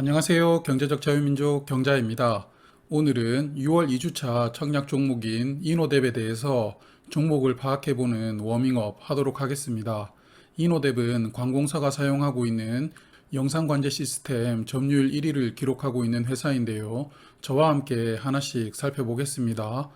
안녕하세요. 경제적 자유민족 경자입니다. 오늘은 6월 2주차 청약 종목인 이노뎁에 대해서 종목을 파악해보는 워밍업 하도록 하겠습니다. 이노뎁은 관공서가 사용하고 있는 영상관제 시스템 점유율 1위를 기록하고 있는 회사인데요. 저와 함께 하나씩 살펴보겠습니다.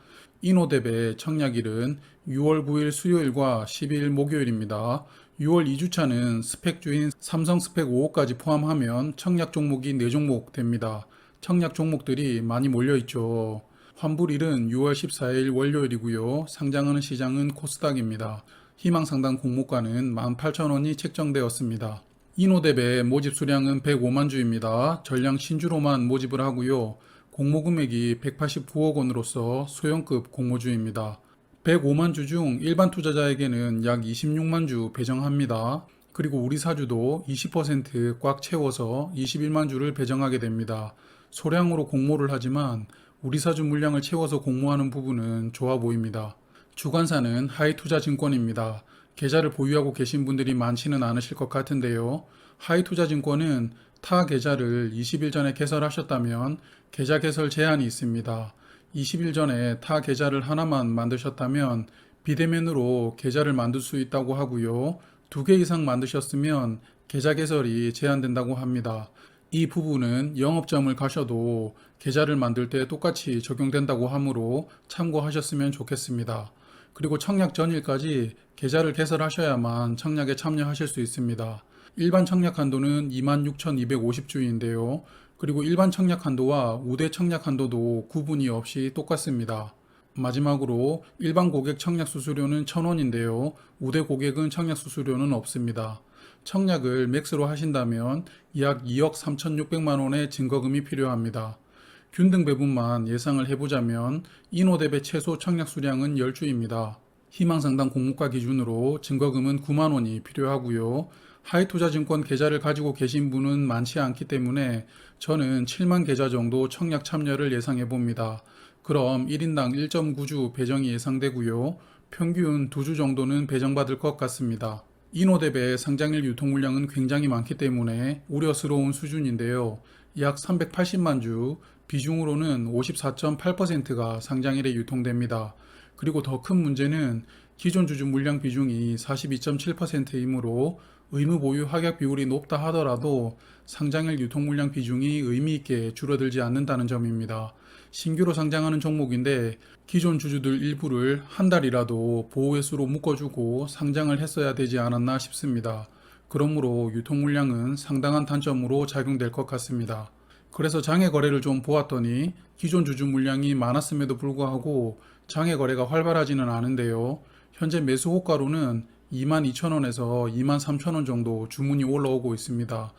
이노뎁의 청약일은 6월 9일 수요일과 12일 목요일입니다. 6월 2주차는 스펙주인 삼성 스펙 5호까지 포함하면 청약 종목이 4종목 됩니다. 청약 종목들이 많이 몰려있죠. 환불일은 6월 14일 월요일이고요. 상장하는 시장은 코스닥입니다. 희망상당 공모가는 18,000원이 책정되었습니다. 이노뎁의 모집 수량은 105만 주입니다. 전량 신주로만 모집을 하고요. 공모 금액이 189억 원으로서 소형급 공모주입니다. 105만 주 중 일반 투자자에게는 약 26만 주 배정합니다. 그리고 우리 사주도 20%꽉 채워서 21만 주를 배정하게 됩니다. 소량으로 공모를 하지만 우리 사주 물량을 채워서 공모하는 부분은 좋아 보입니다. 주관사는 하이투자증권입니다. 계좌를 보유하고 계신 분들이 많지는 않으실 것 같은데요. 하이투자증권은 타 계좌를 20일 전에 개설하셨다면 계좌 개설 제한이 있습니다. 20일 전에 타 계좌를 하나만 만드셨다면 비대면으로 계좌를 만들 수 있다고 하고요. 두 개 이상 만드셨으면 계좌 개설이 제한된다고 합니다. 이 부분은 영업점을 가셔도 계좌를 만들 때 똑같이 적용된다고 하므로 참고하셨으면 좋겠습니다. 그리고 청약 전일까지 계좌를 개설하셔야만 청약에 참여하실 수 있습니다. 일반 청약 한도는 26,250주인데요. 그리고 일반 청약 한도와 우대 청약 한도도 구분이 없이 똑같습니다. 마지막으로 일반 고객 청약 수수료는 1,000원인데요. 우대 고객은 청약 수수료는 없습니다. 청약을 맥스로 하신다면 약 2억 3,600만 원의 증거금이 필요합니다. 균등 배분만 예상을 해보자면 이노뎁의 최소 청약 수량은 10주입니다. 희망상당 공모가 기준으로 증거금은 9만 원이 필요하고요. 하이투자증권 계좌를 가지고 계신 분은 많지 않기 때문에 저는 7만 계좌 정도 청약 참여를 예상해 봅니다. 그럼 1인당 1.9주 배정이 예상되고요. 평균 2주 정도는 배정받을 것 같습니다. 이노뎁의 상장일 유통 물량은 굉장히 많기 때문에 우려스러운 수준인데요. 약 380만 주, 비중으로는 54.8%가 상장일에 유통됩니다. 그리고 더 큰 문제는 기존 주주 물량 비중이 42.7%이므로 의무 보유 확약 비율이 높다 하더라도 상장일 유통 물량 비중이 의미 있게 줄어들지 않는다는 점입니다. 신규로 상장하는 종목인데 기존 주주들 일부를 한 달이라도 보호회수로 묶어주고 상장을 했어야 되지 않았나 싶습니다. 그러므로 유통 물량은 상당한 단점으로 작용될 것 같습니다. 그래서 장외 거래를 좀 보았더니 기존 주주 물량이 많았음에도 불구하고 장외 거래가 활발하지는 않은데요. 현재 매수 호가로는 22,000원에서 23,000원 정도 주문이 올라오고 있습니다.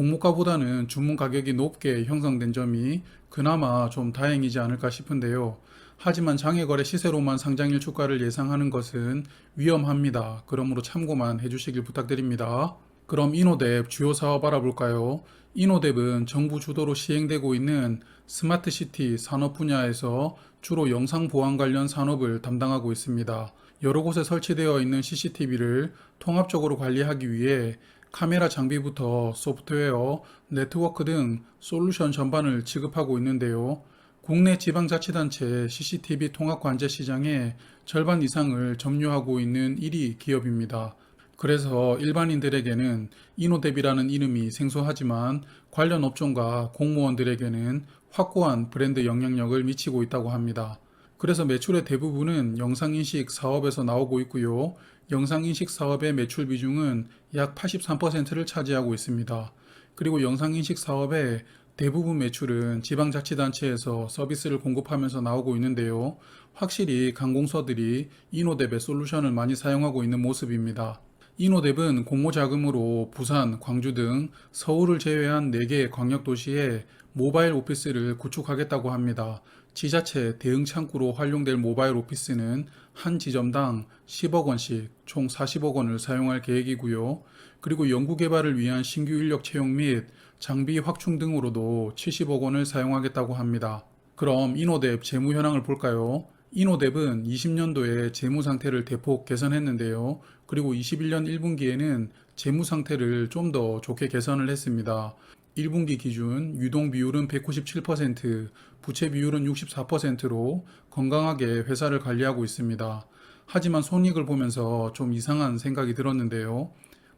공모가보다는 주문 가격이 높게 형성된 점이 그나마 좀 다행이지 않을까 싶은데요. 하지만 장외거래 시세로만 상장일 주가를 예상하는 것은 위험합니다. 그러므로 참고만 해주시길 부탁드립니다. 그럼 이노뎁 주요 사업 알아볼까요? 이노뎁은 정부 주도로 시행되고 있는 스마트시티 산업 분야에서 주로 영상 보안 관련 산업을 담당하고 있습니다. 여러 곳에 설치되어 있는 CCTV를 통합적으로 관리하기 위해 카메라 장비부터 소프트웨어, 네트워크 등 솔루션 전반을 지급하고 있는데요. 국내 지방자치단체 CCTV 통합 관제 시장의 절반 이상을 점유하고 있는 1위 기업입니다. 그래서 일반인들에게는 이노뎁이라는 이름이 생소하지만 관련 업종과 공무원들에게는 확고한 브랜드 영향력을 미치고 있다고 합니다. 그래서 매출의 대부분은 영상인식 사업에서 나오고 있고요. 영상인식 사업의 매출 비중은 약 83%를 차지하고 있습니다. 그리고 영상인식 사업의 대부분 매출은 지방자치단체에서 서비스를 공급하면서 나오고 있는데요. 확실히 관공서들이 이노뎁의 솔루션을 많이 사용하고 있는 모습입니다. 이노뎁은 공모 자금으로 부산, 광주 등 서울을 제외한 4개의 광역도시에 모바일 오피스를 구축하겠다고 합니다. 지자체 대응 창구로 활용될 모바일 오피스는 한 지점당 10억 원씩 총 40억 원을 사용할 계획이고요. 그리고 연구 개발을 위한 신규 인력 채용 및 장비 확충 등으로도 70억 원을 사용하겠다고 합니다. 그럼 이노뎁 재무 현황을 볼까요? 이노뎁은 20년도에 재무 상태를 대폭 개선했는데요. 그리고 21년 1분기에는 재무 상태를 좀 더 좋게 개선을 했습니다. 1분기 기준 유동 비율은 197%, 부채 비율은 64%로 건강하게 회사를 관리하고 있습니다. 하지만 손익을 보면서 좀 이상한 생각이 들었는데요.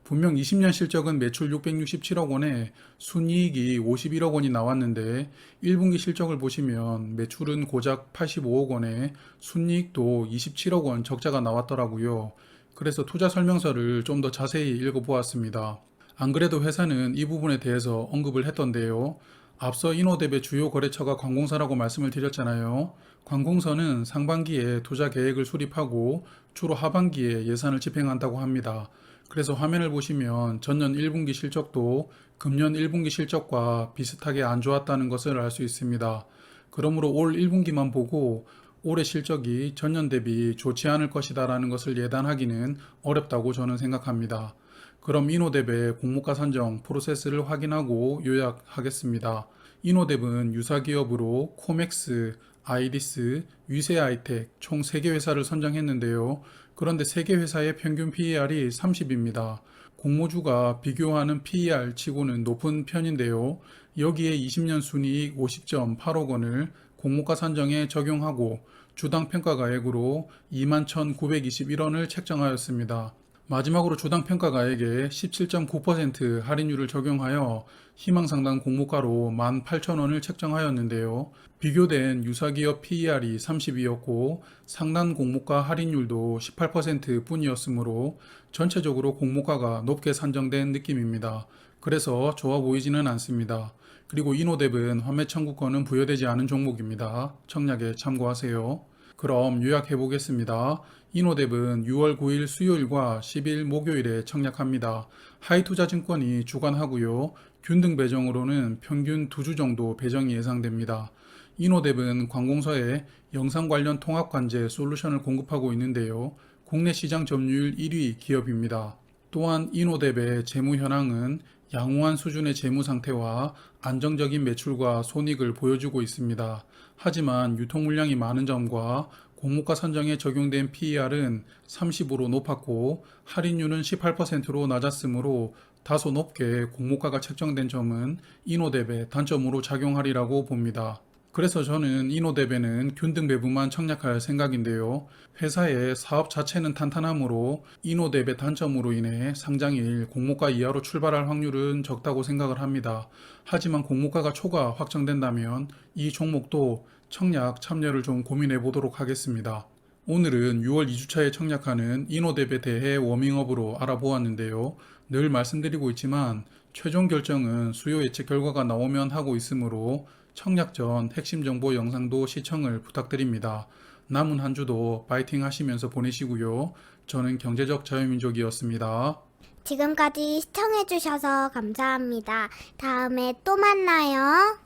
분명 20년 실적은 매출 667억 원에 순이익이 51억 원이 나왔는데 1분기 실적을 보시면 매출은 고작 85억 원에 순이익도 27억 원 적자가 나왔더라고요. 그래서 투자 설명서를 좀 더 자세히 읽어보았습니다. 안 그래도 회사는 이 부분에 대해서 언급을 했던데요. 앞서 인호대배 주요 거래처가 관공서라고 말씀을 드렸잖아요. 관공서는 상반기에 투자 계획을 수립하고 주로 하반기에 예산을 집행한다고 합니다. 그래서 화면을 보시면 전년 1분기 실적도 금년 1분기 실적과 비슷하게 안 좋았다는 것을 알 수 있습니다. 그러므로 올 1분기만 보고 올해 실적이 전년 대비 좋지 않을 것이다라는 것을 예단하기는 어렵다고 저는 생각합니다. 그럼 이노뎁의 공모가 선정 프로세스를 확인하고 요약하겠습니다. 이노뎁은 유사기업으로 코맥스, 아이디스, 위세아이텍 총 3개 회사를 선정했는데요. 그런데 3개 회사의 평균 PER이 30입니다. 공모주가 비교하는 PER 치고는 높은 편인데요. 여기에 20년 순이익 50.8억 원을 공모가 선정에 적용하고 주당 평가가액으로 21,921원을 책정하였습니다. 마지막으로 주당 평가가액에 17.9% 할인율을 적용하여 희망상당 공모가로 18,000원을 책정하였는데요. 비교된 유사기업 PER이 32였고 상단 공모가 할인율도 18% 뿐이었으므로 전체적으로 공모가가 높게 산정된 느낌입니다. 그래서 좋아 보이지는 않습니다. 그리고 이노뎁은 환매 청구권은 부여되지 않은 종목입니다. 청약에 참고하세요. 그럼 요약해 보겠습니다. 이노뎁은 6월 9일 수요일과 10일 목요일에 청약합니다. 하이투자증권이 주관하고요. 균등 배정으로는 평균 2주 정도 배정이 예상됩니다. 이노뎁은 관공서에 영상 관련 통합 관제 솔루션을 공급하고 있는데요. 국내 시장 점유율 1위 기업입니다. 또한 이노뎁의 재무 현황은 양호한 수준의 재무 상태와 안정적인 매출과 손익을 보여주고 있습니다. 하지만 유통 물량이 많은 점과 공모가 선정에 적용된 PER은 30으로 높았고 할인율은 18%로 낮았으므로 다소 높게 공모가가 책정된 점은 이노뎁의 단점으로 작용하리라고 봅니다. 그래서 저는 이노뎁에는 균등 배부만 청약할 생각인데요. 회사의 사업 자체는 탄탄하므로 이노뎁의 단점으로 인해 상장일 공모가 이하로 출발할 확률은 적다고 생각을 합니다. 하지만 공모가가 초과 확정된다면 이 종목도 청약 참여를 좀 고민해 보도록 하겠습니다. 오늘은 6월 2주차에 청약하는 이노뎁에 대해 워밍업으로 알아보았는데요. 늘 말씀드리고 있지만 최종 결정은 수요 예측 결과가 나오면 하고 있으므로 청약 전 핵심 정보 영상도 시청을 부탁드립니다. 남은 한 주도 파이팅 하시면서 보내시고요. 저는 경제적 자유민족이었습니다. 지금까지 시청해주셔서 감사합니다. 다음에 또 만나요.